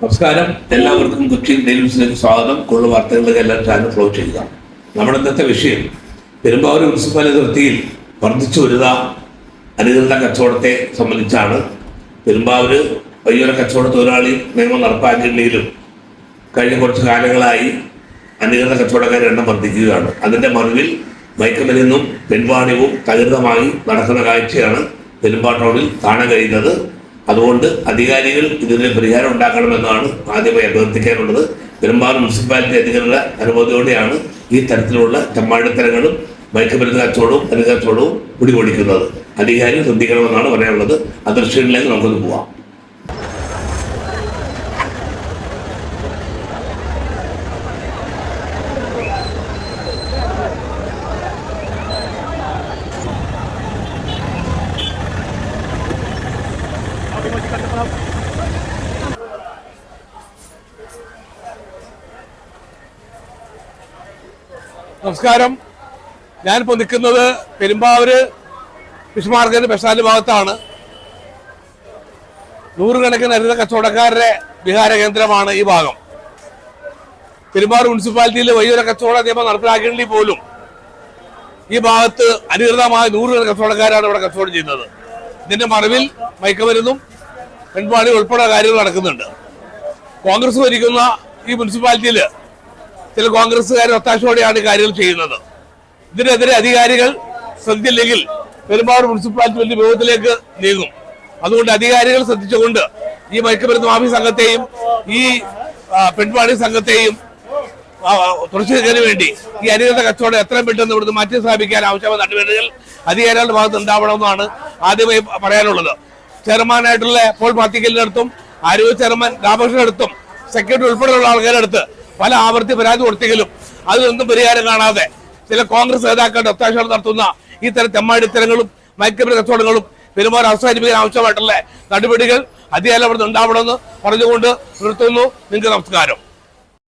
നമസ്കാരം. എല്ലാവർക്കും കൊച്ചി ഡെയിൽസിലേക്ക് സ്വാഗതം. കൂടുതൽ വാർത്തകളിലേക്ക് എല്ലാം ചാനൽ ഫ്ലോ ചെയ്യുക. നമ്മുടെ ഇന്നത്തെ വിഷയം പെരുമ്പാവൂർ മുനിസിപ്പൽ അതിർത്തിയിൽ വർദ്ധിച്ചു വരുന്ന അനുകരണ കച്ചവടത്തെ സംബന്ധിച്ചാണ് പെരുമ്പാവൂര് വയ്യൂര കച്ചവട തൊഴിലാളി നിയമം നടപ്പാക്കിയിട്ടുണ്ടെങ്കിലും കഴിഞ്ഞ കുറച്ച് കാലങ്ങളായി അനുകരണ കച്ചവടക്കാരുടെ എണ്ണം വർദ്ധിക്കുകയാണ്. അതിന്റെ മറവിൽ മയക്കുമരുന്നും പെൺവാണിവും തകൃതമായി നടക്കുന്ന കാഴ്ചയാണ് പെരുമ്പാ ടൗണിൽ കാണാൻ കഴിയുന്നത്. അതുകൊണ്ട് അധികാരികൾ ഇതിന് പരിഹാരം ഉണ്ടാക്കണമെന്നാണ് ആദ്യമായി അഭ്യർത്ഥിക്കാനുള്ളത്. പെരുമ്പാവൂർ മുനിസിപ്പാലിറ്റി അധികൃതരുടെ അനുമതിയോടെയാണ് ഈ തരത്തിലുള്ള ചെമ്മാടിത്തരങ്ങളും മയക്കുമരുന്ന് കച്ചവടവും അനു കച്ചവടവും പിടികൊടിക്കുന്നത് അധികാരികൾ ശ്രദ്ധിക്കണമെന്നാണ് പറയാനുള്ളത്. ആ നമുക്കൊന്ന് പോവാം. നമസ്കാരം. ഞാനിപ്പോൾ നിൽക്കുന്നത് പെരുമ്പാവൂര് ഫിഷ് മാർക്കറ്റ് ഭാഗത്താണ്. നൂറുകണക്കിന് ഹരിത കച്ചവടക്കാരുടെ വിഹാര കേന്ദ്രമാണ് ഈ ഭാഗം. പെരുമ്പാവൂർ മുനിസിപ്പാലിറ്റിയിൽ വൈദ്യുത കച്ചവട നിയമം നടപ്പിലാക്കിയെങ്കിൽ പോലും ഈ ഭാഗത്ത് അനുകൃതമായ നൂറുകണക്കിന് കച്ചവടക്കാരാണ് ഇവിടെ കച്ചവടം ചെയ്യുന്നത്. ഇതിന്റെ മറവിൽ മയക്കമരുന്നും പെൺപാടി ഉൾപ്പെടെ കാര്യങ്ങൾ നടക്കുന്നുണ്ട്. കോൺഗ്രസ് ഭരിക്കുന്ന ഈ മുനിസിപ്പാലിറ്റിയിൽ ചില കോൺഗ്രസ്സുകാർ ഒത്താശയോടെയാണ് കാര്യങ്ങൾ ചെയ്യുന്നത്. ഇതിനെതിരെ അധികാരികൾ ശ്രദ്ധിച്ചില്ലെങ്കിൽ പെരുമ്പാട് മുനിസിപ്പാലിറ്റി വലിയ വിഭവത്തിലേക്ക് നീങ്ങും. അതുകൊണ്ട് അധികാരികൾ ശ്രദ്ധിച്ചുകൊണ്ട് ഈ മയക്കുമരുന്ന് മാഫി സംഘത്തെയും ഈ പെൺപാടി സംഘത്തെയും ആ, വേണ്ടി ഈ അനിയത കച്ചവടം എത്രയും പെട്ടെന്ന് ഇവിടുന്ന് മാറ്റി സ്ഥാപിക്കാൻ ആവശ്യമായ നടപടികൾ അധികാരികളുടെ ഭാഗത്ത് ഉണ്ടാവണമെന്നാണ് ആദ്യമായി പറയാനുള്ളത്. ചെയർമാനായിട്ടുള്ള പോൾ മാത്തിക്കലിന്റെ അടുത്തും ആരോഗ്യ ചെയർമാൻ രാമകൃഷ്ണൻ അടുത്തും സെക്രട്ടറി ഉൾപ്പെടെയുള്ള ആൾക്കാരുടെ അടുത്ത് പല ആവർത്തി പരാതി കൊടുത്തെങ്കിലും അതിലൊന്നും പരിഹാരം കാണാതെ ചില കോൺഗ്രസ് നേതാക്കളുടെ ഒത്താശകൾ നടത്തുന്ന ഇത്തരം തരം തെമ്മാടിത്തരങ്ങളും മയക്കുമരുന്ന് കച്ചവടങ്ങളും പെരുമാറി അവസാനിപ്പിക്കാൻ ആവശ്യമായിട്ടുള്ള നടപടികൾ അധികാരം അവിടെ ഉണ്ടാവണമെന്ന് പറഞ്ഞുകൊണ്ട് നിർത്തുന്നു. നിങ്ങൾക്ക് നമസ്കാരം.